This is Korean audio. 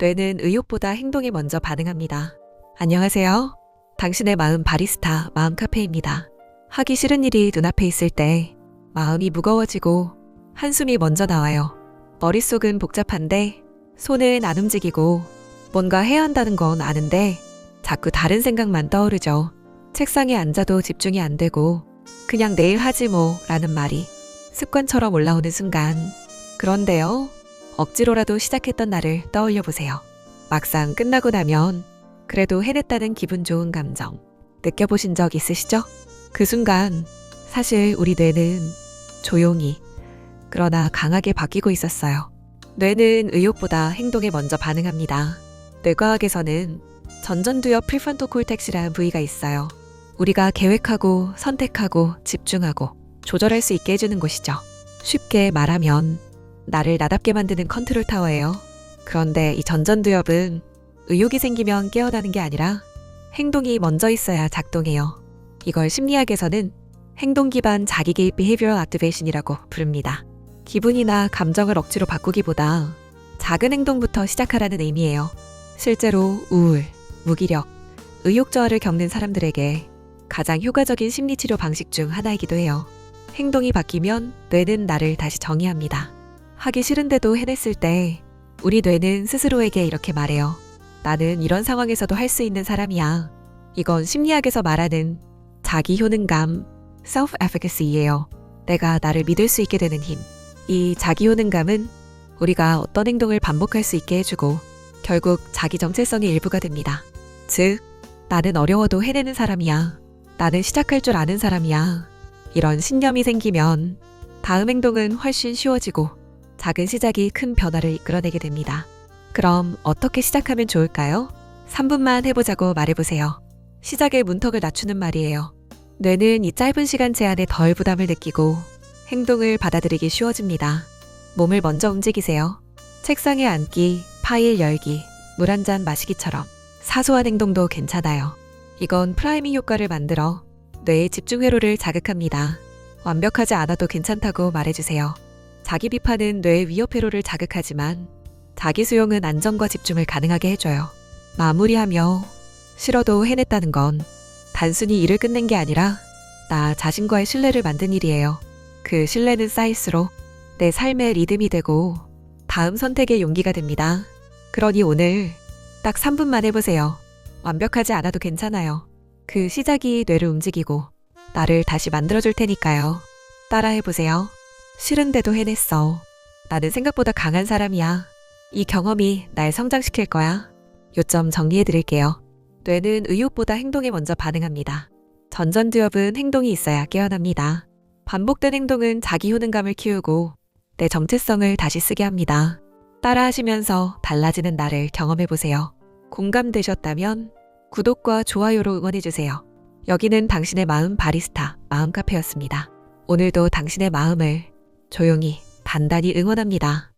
뇌는 의욕보다 행동에 먼저 반응합니다. 안녕하세요. 당신의 마음 바리스타 마음 카페입니다. 하기 싫은 일이 눈앞에 있을 때 마음이 무거워지고 한숨이 먼저 나와요. 머릿속은 복잡한데 손은 안 움직이고 뭔가 해야 한다는 건 아는데 자꾸 다른 생각만 떠오르죠. 책상에 앉아도 집중이 안 되고 그냥 내일 하지 뭐 라는 말이 습관처럼 올라오는 순간 그런데요. 억지로라도 시작했던 날을 떠올려 보세요. 막상 끝나고 나면 그래도 해냈다는 기분 좋은 감정 느껴보신 적 있으시죠? 그 순간 사실 우리 뇌는 조용히 그러나 강하게 바뀌고 있었어요. 뇌는 의욕보다 행동에 먼저 반응합니다. 뇌과학에서는 전전두엽 프리펀토 콜텍스라는 부위가 있어요. 우리가 계획하고 선택하고 집중하고 조절할 수 있게 해주는 곳이죠. 쉽게 말하면 나를 나답게 만드는 컨트롤 타워예요. 그런데 이 전전두엽은 의욕이 생기면 깨어나는 게 아니라 행동이 먼저 있어야 작동해요. 이걸 심리학에서는 행동 기반 자기 개입 behavioral activation이라고 부릅니다. 기분이나 감정을 억지로 바꾸기보다 작은 행동부터 시작하라는 의미예요. 실제로 우울, 무기력, 의욕 저하를 겪는 사람들에게 가장 효과적인 심리 치료 방식 중 하나이기도 해요. 행동이 바뀌면 뇌는 나를 다시 정의합니다. 하기 싫은데도 해냈을 때 우리 뇌는 스스로에게 이렇게 말해요. 나는 이런 상황에서도 할 수 있는 사람이야. 이건 심리학에서 말하는 자기 효능감, self-efficacy예요. 내가 나를 믿을 수 있게 되는 힘. 이 자기 효능감은 우리가 어떤 행동을 반복할 수 있게 해주고 결국 자기 정체성의 일부가 됩니다. 즉, 나는 어려워도 해내는 사람이야. 나는 시작할 줄 아는 사람이야. 이런 신념이 생기면 다음 행동은 훨씬 쉬워지고 작은 시작이 큰 변화를 이끌어내게 됩니다. 그럼 어떻게 시작하면 좋을까요? 3분만 해보자고 말해보세요. 시작의 문턱을 낮추는 말이에요. 뇌는 이 짧은 시간 제한에 덜 부담을 느끼고 행동을 받아들이기 쉬워집니다. 몸을 먼저 움직이세요. 책상에 앉기, 파일 열기, 물 한 잔 마시기처럼 사소한 행동도 괜찮아요. 이건 프라이밍 효과를 만들어 뇌의 집중 회로를 자극합니다. 완벽하지 않아도 괜찮다고 말해주세요. 자기 비판은 뇌의 위협 회로를 자극하지만 자기 수용은 안정과 집중을 가능하게 해줘요. 마무리하며 싫어도 해냈다는 건 단순히 일을 끝낸 게 아니라 나 자신과의 신뢰를 만든 일이에요. 그 신뢰는 쌓일수록 내 삶의 리듬이 되고 다음 선택의 용기가 됩니다. 그러니 오늘 딱 3분만 해보세요. 완벽하지 않아도 괜찮아요. 그 시작이 뇌를 움직이고 나를 다시 만들어줄 테니까요. 따라해보세요. 싫은데도 해냈어. 나는 생각보다 강한 사람이야. 이 경험이 날 성장시킬 거야. 요점 정리해드릴게요. 뇌는 의욕보다 행동에 먼저 반응합니다. 전전두엽은 행동이 있어야 깨어납니다. 반복된 행동은 자기 효능감을 키우고 내 정체성을 다시 쓰게 합니다. 따라 하시면서 달라지는 나를 경험해보세요. 공감되셨다면 구독과 좋아요로 응원해주세요. 여기는 당신의 마음 바리스타 마음 카페였습니다. 오늘도 당신의 마음을 조용히 단단히 응원합니다.